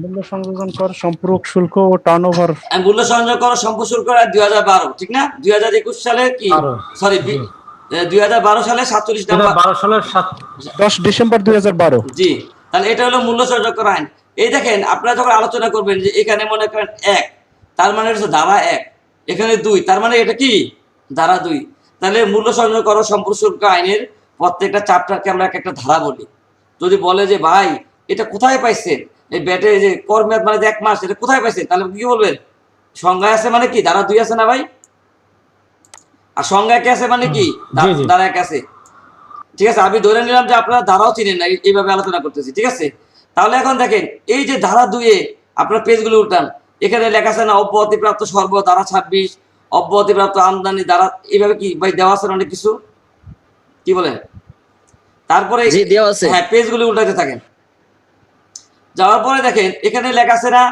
মূল্য সংযোজন কর সম্পূরক শুল্ক ও টার্নওভার মূল্য সংযোগ করো সম্পূর্ণ শুরু করে দুই হাজার বারো ঠিক না? দুই হাজার একুশ সালে কি? সরি দুই হাজার বারো সালে সাতচল্লিশ দুই নাম্বার বারো সালের দশ ডিসেম্বর দুই হাজার বারো। জি তাহলে এটা হলো মূল্য সংযোগ করা আইন। এই দেখেন আপনারা যখন আলোচনা করবেন যে এখানে মনে করেন এক তার মানে হচ্ছে ধারা এক এখানে দুই তার মানে এটা কি? ধারা দুই। তাহলে মূল্য সংযোগ করো সম্পূর্ণ শুল্ক আইনের প্রত্যেকটা চ্যাপ্টারকে আমরা এক একটা ধারা বলি। যদি বলে যে ভাই এটা কোথায় পাইছেন? এই ব্যাটে যে কর মেয়াদ মানে যে এক মাস এটা কোথায় পাইছেন তাহলে কি বলবেন? সংজ্ঞায় আছে মানে কি? ধারা দুই আছে না ভাই? আর সংজ্ঞায় কে আছে মানে কি? জি। এক আছে। ঠিক আছে আমি ধরে নিলাম যে আপনারা ধারাও চিনেন না এইভাবে আলোচনা করতেছি ঠিক আছে? তাহলে এখন দেখেন এই যে ধারা দুয়ে আপনার পেজগুলো উল্টান এখানে লেখা আছে না অব্যাহতিপ্রাপ্ত সর্ব ধারা ছাব্বিশ অব্যাহতিপ্রাপ্ত আমদানি ধারা এইভাবে কি ভাই দেওয়া আছে অনেক কিছু? কি বলেন? তারপরে জি দেওয়া আছে। হ্যাঁ পেজগুলো উল্টাতে থাকেন। যাওয়ার পরে দেখেন এখানে লেখা আছে না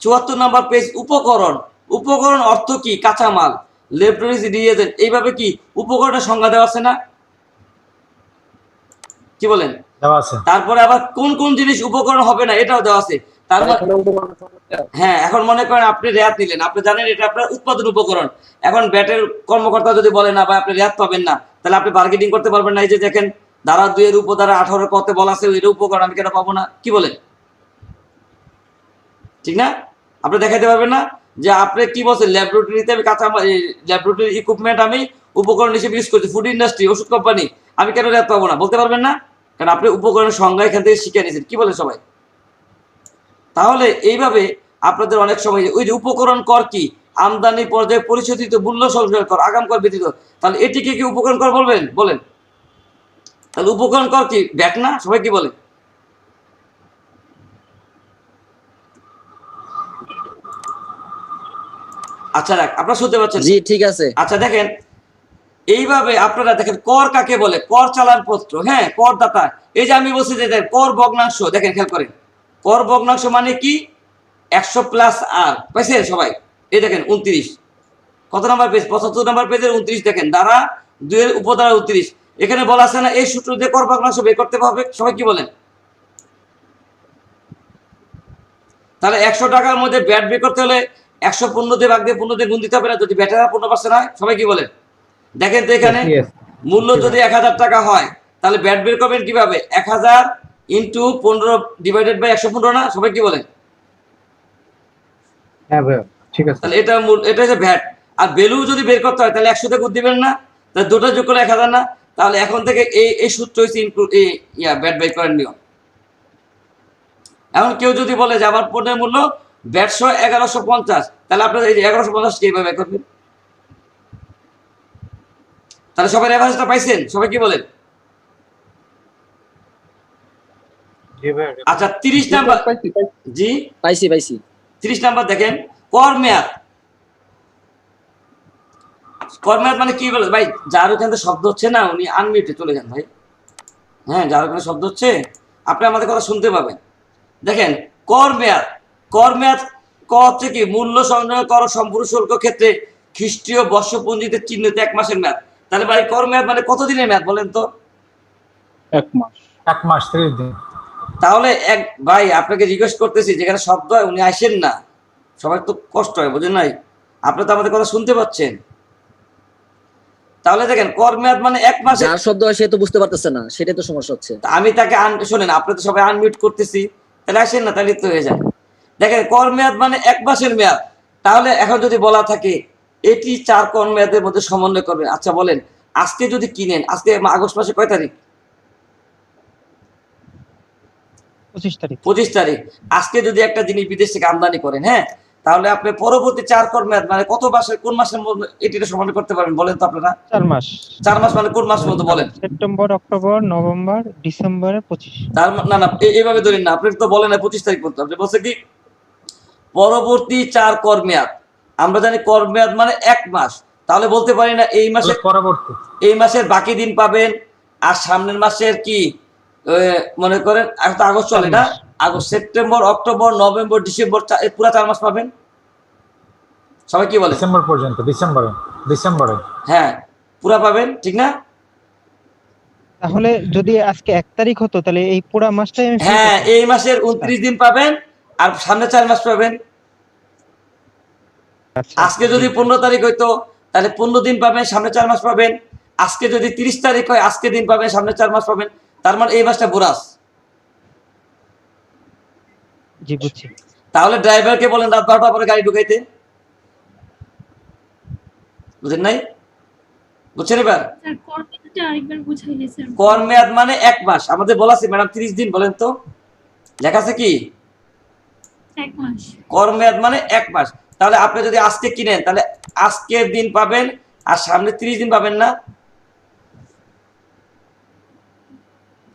চুয়াত্তর নম্বর পেজ উপকরণ। উপকরণ অর্থ কি? কাঁচামাল। লেবরেটরিজ রিয়েজেন্ট এইভাবে কি? উপকরণের সংজ্ঞা দেওয়া আছে না? কি বলেন? তারপরে আবার কোন কোন জিনিস উপকরণ হবে না এটাও দেওয়া আছে। মানে- হ্যাঁ এখন মনে করেন আপনি রেয়াত নিলেন। আপনি জানেন এটা আপনার উৎপাদন উপকরণ। এখন ব্যাটের কর্মকর্তা যদি বলে না বা আপনি রেয়াত পাবেন না তাহলে আপনি মার্কেটিং করতে পারবেন না। এই যে দেখেন ধারা দুইয়ের উপধারা আঠারো কতে বলা আছে এটা উপকরণ আমি কেন পাবো না? কি বলেন? ঠিক না? আপনি দেখাতে পারবেন না যে আপনি কি বলছেন? ল্যাবরেটরিতে আমি কাঁচা ল্যাবরেটরি ইকুইপমেন্ট আমি উপকরণ হিসেবে ইউজ করছি। ফুড ইন্ডাস্ট্রি ওষুধ কোম্পানি আমি কেন রেয়াত পাবো না? বলতে পারবেন না? কারণ আপনি উপকরণের সংজ্ঞা এখান থেকে শিখে নিয়েছেন। কি বলে সবাই? তাহলে এইভাবে আপনাদের অনেক সময় ওই যে উপকরণ কর কি? আমদানি পর্যায়ে পরিশোধিত মূল্য সংযোগ কর, আগাম কর ব্যতীত। তাহলে এটিকে কি উপকরণ কর বলবেন? বলেন। তাহলে উপকরণ কর কি? ব্যাক না? সবাই কি বলে? আচ্ছা দেখ আপনারা শুনতে পাচ্ছেন? জি ঠিক আছে। আচ্ছা দেখেন এইভাবে আপনারা দেখেন কর কাকে বলে? কর চালান পত্র হ্যাঁ করদাতা এই যে আমি বলছি যে কর ভগ্নাংশ দেখেন খেয়াল করেন। কর ভগ্নাংশ মানে কি? একশো প্লাস আর পাইছেন সবাই? এই দেখেন উনত্রিশ। কত নাম্বার পেজ? পঁচাত্তর নাম্বার পেজের উনত্রিশ দেখেন দ্বারা দুয়ের উপদ্বারা উনত্রিশ। এখানে বলা আছে না এই সূত্র দিয়ে কর ভগ্নাংশ বের করতে হবে। সবাই কি বলেন? তাহলে একশো টাকার মধ্যে ব্যাট বের করতে হলে একশো পনেরো দিয়ে ভাগ দিয়ে পনেরো দিয়ে গুণ দিতে হবে না। যদি ব্যাটেরা পনেরো পার্সেন্ট হয় সবাই কি বলেন দেখেন তো এখানে মূল্য যদি এক হাজার টাকা হয় তাহলে ব্যাট বের করবেন কীভাবে? এক হাজার ইন্টু পনেরো ডিভাইডেড বাই একশো পনেরো না? সবাই কি বলেন হ্যাঁ ঠিক আছে। তাহলে এটা এটা হচ্ছে ভ্যাট আর ভ্যালু যদি বের করতে হয় তাহলে একশোতে গুণ দিবেন না। তাহলে দুটো যোগ করে এক হাজার না। তাহলে এখন থেকে এই এই সূত্র হচ্ছে ইনক্লুড এই ইয়া ব্যাট বাই করার নিয়ম। এখন কেউ যদি বলে যে আমার পণ্যের মূল্য ব্যাটশো এগারোশো পঞ্চাশ তাহলে আপনার এই যে এগারোশো পঞ্চাশ কীভাবে করবেন? তাহলে সবাই রেফারেন্সটা পাইছেন? সবাই কি বলেন? আচ্ছা তিরিশ নাম্বার জি? পাইছি পাইছি। তিরিশ নাম্বার দেখেন কর মেয়াদ। কর মেয়াদ মানে কি বলে? ভাই যার ওখান থেকে শব্দ হচ্ছে না উনি আনমিউটে চলে যান ভাই। হ্যাঁ যার ওখানে শব্দ হচ্ছে আপনি আমাদের কথা শুনতে পাবেন। দেখেন কর মেয়াদ। কর মেয়াদ ক হচ্ছে কি? মূল্য সংগ্রহ কর সম্পূর্ণ শুল্ক ক্ষেত্রে খ্রিস্টীয় বর্ষপঞ্জিতে চিহ্নিত এক মাসের মেয়াদ। তাহলে ভাই কর মেয়াদ মানে কতদিনের মেয়াদ বলেন তো? এক মাস। এক মাস ত্রিশ দিন। তাহলে এক ভাই আপনাকে জিজ্ঞেস করতেছি যেখানে শব্দ হয় উনি আসেন না। সবাই তো কষ্ট হয় বুঝেন নাই? আপনি তো আমাদের কথা শুনতে পাচ্ছেন। তাহলে দেখেন কর মেয়াদ মানে এক মাসে যার শব্দ হয় সে তো বুঝতে পারতেছে না সেটাই তো সমস্যা হচ্ছে। আমি তাকে আন শোনেন আপনি তো সবাই আনমিউট করতেছি। তাহলে আসেন না তাহলে তো হয়ে যায় দেখেন কর মেয়াদ মানে এক মাসের মেয়াদ। তাহলে এখন যদি বলা থাকে এটি চার কর মেয়াদের মধ্যে সমন্বয় করবে আচ্ছা বলেন আজকে যদি কিনেন আজকে আগস্ট মাসে কয় তারিখ? পঁচিশ তারিখ। পঁচিশ তারিখ। আজকে যদি একটা জিনিস বিদেশ থেকে আমদানি করেন হ্যাঁ তাহলে আপনি পরবর্তী চার কর মেয়াদ মানে কত মাসের কোন মাসের মধ্যে এটিটা সমাধান করতে পারবেন বলেন তো আপনারা? চার মাস। চার মাস মানে কোন মাসের মধ্যে বলেন? সেপ্টেম্বর অক্টোবর নভেম্বর ডিসেম্বরের পঁচিশ। তার না না এইভাবে ধরেন না আপনি তো বলেন না পঁচিশ তারিখ পর্যন্ত। আপনি বলছে কি পরবর্তী চার কর মেয়াদ। আমরা জানি কর মেয়াদ মানে এক মাস। তাহলে বলতে পারি না এই মাসে পরবর্তী। এই মাসের বাকি দিন পাবেন আর সামনের মাসের কি মনে করেন এখন তো আগস্ট চলে না? August September October November December পুরা চার মাস পাবেন। সবাই কি বলে? ডিসেম্বর পর্যন্ত ডিসেম্বরে ডিসেম্বরে হ্যাঁ পুরা পাবেন ঠিক না? তাহলে যদি আজকে এক তারিখ হতো তাহলে এই পুরা মাসটাই আমি হ্যাঁ এই মাসের উনত্রিশ দিন পাবেন আর সামনে চার মাস পাবেন। আচ্ছা। আজকে যদি পনেরো তারিখ হইতো তাহলে পনেরো দিন পাবেন সামনে চার মাস পাবেন। আজকে যদি তিরিশ তারিখ হয় আজকে দিন পাবেন সামনে চার মাস পাবেন। তার মানে এই মাসটা বোরাস জি বুঝছি। তাহলে ড্রাইভারকে বলেন রাত বারোটা পরে গাড়ি ঢুকাইতে। বুঝেন নাই? বুঝছেন এবার? কর মেয়াদ মানে এক মাস। আমাদের বলা আছে ম্যাডাম তিরিশ দিন বলেন তো। লেখা আছে কি? কর মেয়াদ মানে এক মাস। তাহলে আপনি যদি আজকে কিনেন তাহলে আজকের দিন পাবেন আর সামনে তিরিশ দিন পাবেন না।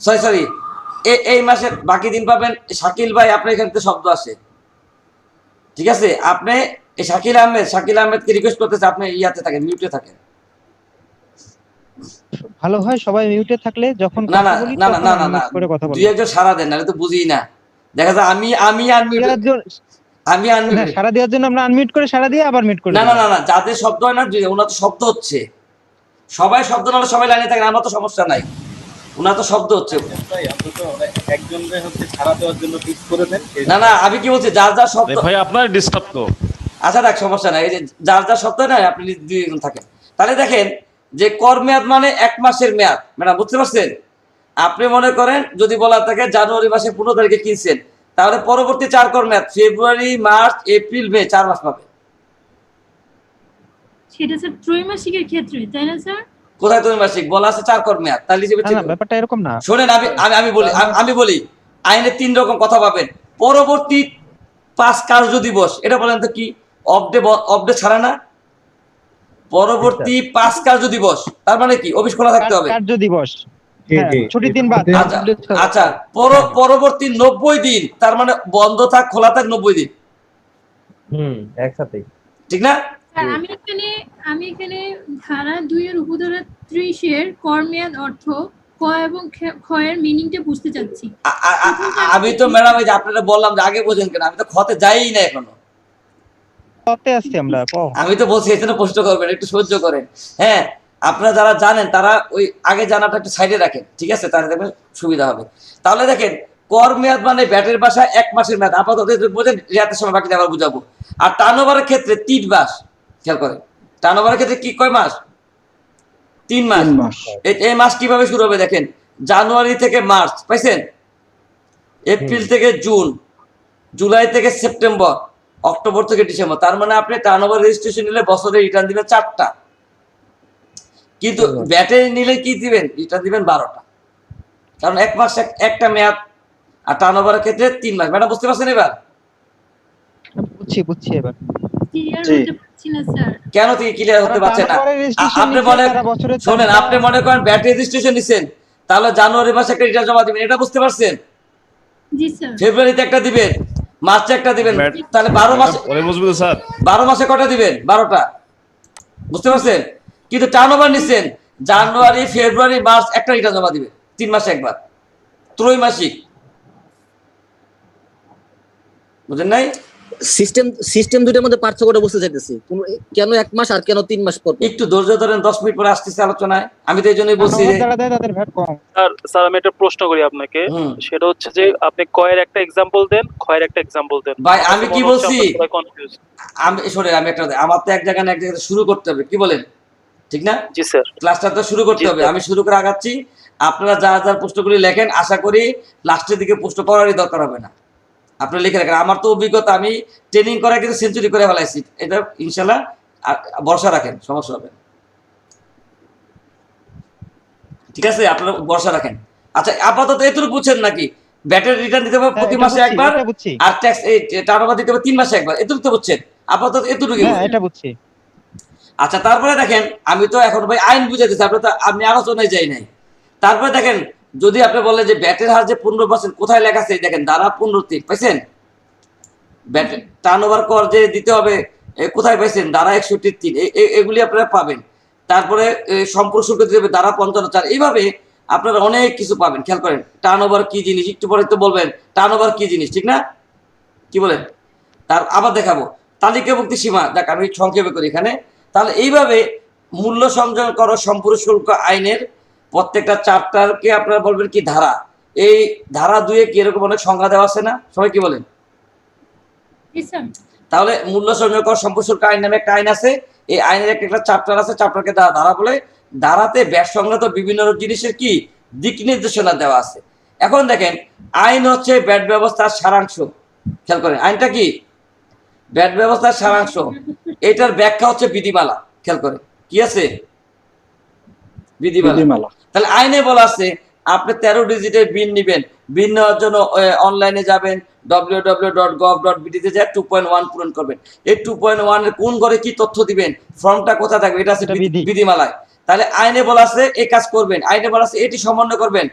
সরি সরি এই মাসের বাকি দিন পাবেন শাকিল ভাই আপনার এখানে তো শব্দ আছে ঠিক আছে? আপনি এই শাকিল আহমেদ শাকিল আহমেদকে রিকোয়েস্ট করতেছে আপনি ইয়াতে থাকেন মিউটে থাকেন। ভালো হয় সবাই মিউটে থাকলে যখন না, না, না, না, না, না, না। করে কথা বলি। দুই একজন সারা দেন না তো বুঝি না। দেখা যায় আমি আমি আনমিউট আমি আনমিউট সারা দেওয়ার জন্য আমরা আনমিউট করে সারা দিয়ে আবার মিউট করে না না না না যাদের শব্দ হয় না ওনার তো শব্দ হচ্ছে। সবাই শব্দ নাহলে সবাই লাইনে থাকেন আমার তো সমস্যা নাই। ওনার তো শব্দ হচ্ছে। ভাই আপনি তো একজনকে হচ্ছে ছাড়া দেওয়ার জন্য ফিক্স করে দেন। না না আমি কি বলছি যার যার শব্দ ভাই আপনার ডিস্টার্ব তো। আচ্ছা দেখ সমস্যা নাই। এই যে যার যার শব্দ হয় না আপনি দুই জন থাকেন। তাহলে দেখেন যে কর মেয়াদ মানে এক মাসের মেয়াদ। ম্যাডাম বুঝতে পারছেন? আপনি মনে করেন যদি বলা থাকে জানুয়ারি মাসে পনেরো তারিখে কিনছেন তাহলে পরবর্তী চার কর মেয়াদ ফেব্রুয়ারি মার্চ এপ্রিল মে চার মাস পাবে। সেটা স্যার ত্রৈমাসিকের ক্ষেত্রে তাই না স্যার? কোথায় তুমি মাসিক বলা আছে চার কর মেয়াদ। তাহলে হিসেবে না ঠিক না ব্যাপারটা এরকম না। শোনেন আমি আমি আমি বলি আমি- আমি বলি আইনে তিন রকম কথা পাবেন। পরবর্তী পাঁচ কার্য দিবস এটা বলেন তো কি? অফডে অফডে ছাড়া না। পরবর্তী পাঁচ কার্য দিবস তার মানে কি? অফিস খোলা থাকতে হবে। কার্য দিবস হ্যাঁ। ছুটির দিন বাদ। আচ্ছা আচ্ছা পর- পরবর্তী নব্বই দিন তার মানে বন্ধ থাক খোলা থাক নব্বই দিন। হুম একসাথেই। ঠিক না? আমি এখানে আমি এখানে ধারা দুইয়ের উপধারা ত্রিশের কর্মেয়াদ অর্থ ক এবং খে- ক্ষয়ের মিনিংটা বুঝতে চাচ্ছি। আমি তো ম্যাডাম এই যে আপনারা বললাম যে আগে বোঝেন কেন আমি তো খতে যাই না এখনও। কতে আসছি আমরা আমি তো বলছি এখানে প্রশ্ন করবেন একটু সহ্য করেন। হ্যাঁ আপনারা যারা জানেন তারা ওই আগে জানাটা একটু সাইডে রাখেন ঠিক আছে? তাহলে দেখবেন সুবিধা হবে। তাহলে দেখেন কর মেয়াদ মানে ব্যাটের বাসায় এক মাসের মেয়াদ। আপাতত বোঝেন রিয়াতের সময় বাকিটা আবার বুঝাবো। আর টার্নওভারের ক্ষেত্রে তিন মাস খেয়াল করেন। টার্নওভারের ক্ষেত্রে কি কয় মাস? তিন মাস। এই মাস। কীভাবে শুরু হবে দেখেন? জানুয়ারি থেকে মার্চ পাইছেন? এপ্রিল থেকে জুন জুলাই থেকে সেপ্টেম্বর অক্টোবর থেকে ডিসেম্বর। তার মানে আপনি টার্নওভার রেজিস্ট্রেশন নিলে বছরে রিটার্ন দিবেন চারটা। কিন্তু ব্যাটারি নিলে কি দিবেন? রিটার্ন দিবেন বারোটা। কারণ এক মাস একটা মেয়াদ আর টার্নওভারের ক্ষেত্রে তিন মাস। ম্যাডাম বুঝতে পারছেন এবার? বুঝছি বুঝছি এবার। কেন থেকে ক্লিয়ার হতে পারছে না? আপনি বছরে শোনেন আপনি মনে করেন ব্যাটারি রেজিস্ট্রেশন নিছেন তাহলে জানুয়ারি মাসে একটা রিটার্ন জমা দিবেন। এটা বুঝতে পারছেন? জি স্যার ফেব্রুয়ারিতে একটা দিবেন। মার্চে একটা দিবেন। তাহলে বারো মাসে বারো মাসে কটা দিবেন? বারোটা। বুঝতে পারছেন? কিন্তু টার্ন ওভার নিচ্ছেন জানুয়ারি ফেব্রুয়ারি মার্চ একটা রিটার্ন জমা দিবেন। তিন মাসে একবার। ত্রৈমাসিক। বুঝেন নাই? সিস্টেম সিস্টেম দুইটার মধ্যে পার্থক্যটা বুঝতে চাইতেছি। কেন এক মাস আর কেন তিন মাস পর? একটু ধৈর্য ধরেন দশ মিনিট পরে আসতেছে আলোচনায়। আমি তো এই জন্যই বলছি স্যার স্যার আমি একটা প্রশ্ন করি আপনাকে। সেটা হচ্ছে যে আপনি কয়ের একটা এক্সাম্পল দেন একটা এক্সাম্পল দেন। ভাই, আমি কি বলছি? আমি আমি একটা আমার তো এক জায়গায় না এক জায়গায় শুরু করতে হবে কি বলেন? ঠিক না? জি স্যার। ক্লাসটা তো শুরু করতে হবে আমি শুরু করে আগাচ্ছি। আপনারা যা যা প্রশ্নগুলি লেখেন আশা করি লাস্টের দিকে প্রশ্ন করারই দরকার হবে না। আপনি লিখে রাখেন। আমার তো অভিজ্ঞতা আমি ট্রেনিং করা কিন্তু সেঞ্চুরি করে ফেলাইছি। এটা ইনশাল্লাহ ভরসা রাখেন সমস্যা হবে ঠিক আছে? আপনারা ভরসা রাখেন। আচ্ছা আপাতত এটুকু বুঝছেন নাকি? ব্যাটারি রিটার্ন দিতে হবে প্রতি হ্যাঁ, মাসে একবার আর ট্যাক্স এই টার্নওভার দিতে হবে তিন মাসে একবার। এটুকু তো বুঝছেন? আপাতত এতটুকু হ্যাঁ এটা বুঝছি। আচ্ছা তারপরে দেখেন আমি তো এখন ভাই আইন বুঝাইতেছি আপনি তো আপনি আলোচনায় যাই নাই। তারপরে দেখেন যদি আপনি বলেন যে ব্যাটের হার যে পনেরো পার্সেন্ট কোথায় লেখা আছে? দেখেন দ্বারা পনেরো তিন পাইছেন? ব্যাট টার্ন ওভার কর যে দিতে হবে কোথায় পাইছেন? দ্বারা একষট্টি তিন এগুলি আপনারা পাবেন। তারপরে সম্পূর্ণ শুল্ক দিতে হবে দ্বারা পঞ্চান্ন চার। এইভাবে আপনারা অনেক কিছু পাবেন, খেয়াল করেন। টার্ন ওভার কি জিনিস? একটু পরে তো বলবেন টার্ন ওভার কি জিনিস, ঠিক না? কি বলেন? তার, আবার দেখাবো। তালিকাভুক্তি সীমা, দেখ আমি সংক্ষেপে করি এখানে। তাহলে এইভাবে মূল্য সংযোগ করো, সম্পূর্ণ শুল্ক আইনের প্রত্যেকটা চারটারকে আপনারা বলবেন কি ধারা? এই ধারা দুয়ে কি এরকম অনেক সংজ্ঞা দেওয়া আছে না? সবাই কি বলেন? তাহলে মূল্য সংযোগ কর সম্প্রসারক আইন নামে একটা আইন আছে। এই আইনের একটা চ্যাপ্টার আছে চ্যাপ্টারকে ধারা বলে। ধারাতে ব্যাট সংক্রান্ত বিভিন্ন জিনিসের কি দিক নির্দেশনা দেওয়া আছে। এখন দেখেন আইন হচ্ছে ব্যাট ব্যবস্থার সারাংশ। খেয়াল করেন আইনটা কি? ব্যাট ব্যবস্থার সারাংশ। এটার ব্যাখ্যা হচ্ছে বিধিমালা। খেয়াল করেন কি আছে? বিধিমালা। তাহলে আইনে বলা আছে আপনি তেরো ডিজিটের বিল নিবেন। বিল নেওয়ার জন্য অনলাইনে যাবেন W W dot gov dot বিডিতে যায় টু পয়েন্ট ওয়ান পূরণ করবেন। এই টু পয়েন্ট ওয়ানের কোন ঘরে কি তথ্য দিবেন ফর্মটা কোথায় থাকবে এটা আছে। বিধিমালায়। তাহলে আইনে বলা আছে এই কাজ করবেন। আইনে বলা আছে এটি সমন্বয় করবেন।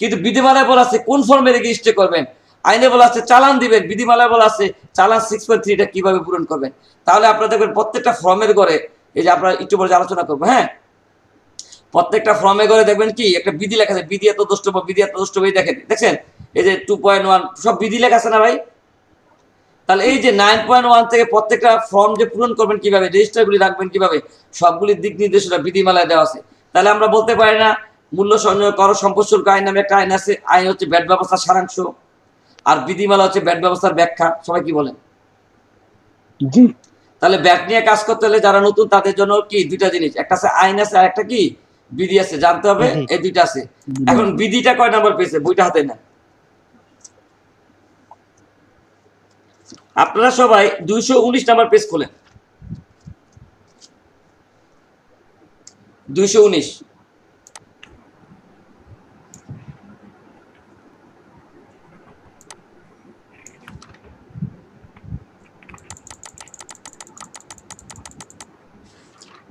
কিন্তু বিধিমালায় বলা আছে কোন ফর্মে রেজিস্ট্রি করবেন? আইনে বলা আছে চালান দিবেন। বিধিমালায় বলা আছে চালান সিক্স পয়েন্ট থ্রিটা কীভাবে পূরণ করবেন? তাহলে আপনারা দেখবেন প্রত্যেকটা ফর্মের ঘরে এই যে আমরা একটু পরে আলোচনা করব হ্যাঁ? প্রত্যেকটা ফর্মে করে দেখবেন কি একটা বিধি লেখা আছে বিধি এত দুষ্ট বিধি এত দুষ্ট এই দেখেন। দেখছেন? এই যে টু পয়েন্ট ওয়ান সব বিধি লেখা আছে না ভাই? তাহলে এই যে নাইন পয়েন্ট ওয়ান থেকে প্রত্যেকটা ফর্ম যে পূরণ করবেন কীভাবে রেজিস্টারগুলি রাখবেন কীভাবে সবগুলির দিক নির্দেশনা বিধিমালায় দেওয়া আছে। তাহলে আমরা বলতে পারি না মূল্য সংযোগ কর সম্পদ শুল্ক আইন নামে একটা আইন আছে আইন হচ্ছে ব্যাট ব্যবস্থার সারাংশ আর বিধিমালা হচ্ছে ব্যাট ব্যবস্থার ব্যাখ্যা সবাই কি বলেন? জি। তাহলে ব্যাট নিয়ে কাজ করতে হলে যারা নতুন তাদের জন্য কি দুইটা জিনিস একটা আছে আইন আছে আর একটা কি বিধি আছে জানতে হবে এই দুইটা আছে। এখন বিধিটা কয় নাম্বার পেয়েছে? বইটা হাতে না আপনারা সবাই দুইশো উনিশ নাম্বার পেজ খোলেন। দুইশো উনিশ।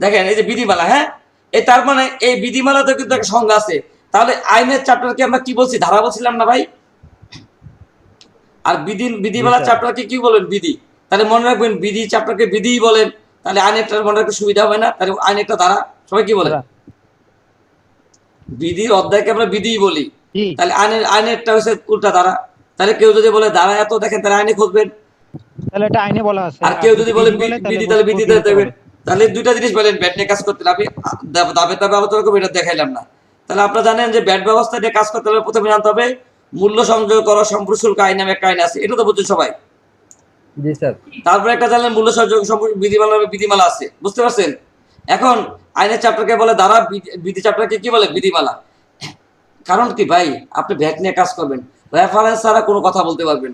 দেখেন এই যে বিধিমালা হ্যাঁ? এই তার মানে এই বিধিমালাতে কিন্তু একটা সংজ্ঞা আছে। তাহলে আইনের চ্যাপ্টারকে আমরা কি বলছি? ধারা বলছিলাম না ভাই? আর বিধি বিধিমালা চ্যাপ্টারকে কি বলেন? বিধি। তাহলে মনে রাখবেন বিধি চ্যাপ্টারকে বিধিই বলেন তাহলে আইনেরটা মনে রাখতে সুবিধা হবে না। তাহলে আইনেরটা ধারা সবাই কি বলেন? ধারা। বিধির অধ্যায়কে আমরা বিধি বলি। তাহলে আইনের আইনেরটা হচ্ছে উল্টা ধারা। তাহলে কেউ যদি বলে ধারা এত দেখেন তাহলে আইনে খুঁজবেন। তাহলে এটা আইনে বলা আছে। আর কেউ যদি বলে বিধি বিধি তাহলে বিধিতে দেবেন তাহলে দুইটা জিনিস বলেন ব্যাট নিয়ে কাজ করতে হবে দাবে দাবে আলোচনা করব এটা দেখাইলাম না। তাহলে আপনারা জানেন যে ব্যাট ব্যবস্থা নিয়ে কাজ করতে হলে প্রথমে জানতে হবে মূল্য সংযোগ করা সম্প্রশুল্ক আইন নামে একটা আইন আছে এটা তো বুঝছেন সবাই? জি স্যার। তারপরে একটা জানলেন মূল্য সংযোগ বিধিমালা বিধিমালা আছে বুঝতে পারছেন? এখন আইনের চ্যাপ্টারকে বলে দ্বারা বিধি- চ্যাপ্টারকে কি বলে? বিধিমালা। কারণ কি ভাই? আপনি ভ্যাট নিয়ে কাজ করবেন রেফারেন্স ছাড়া কোনো কথা বলতে পারবেন।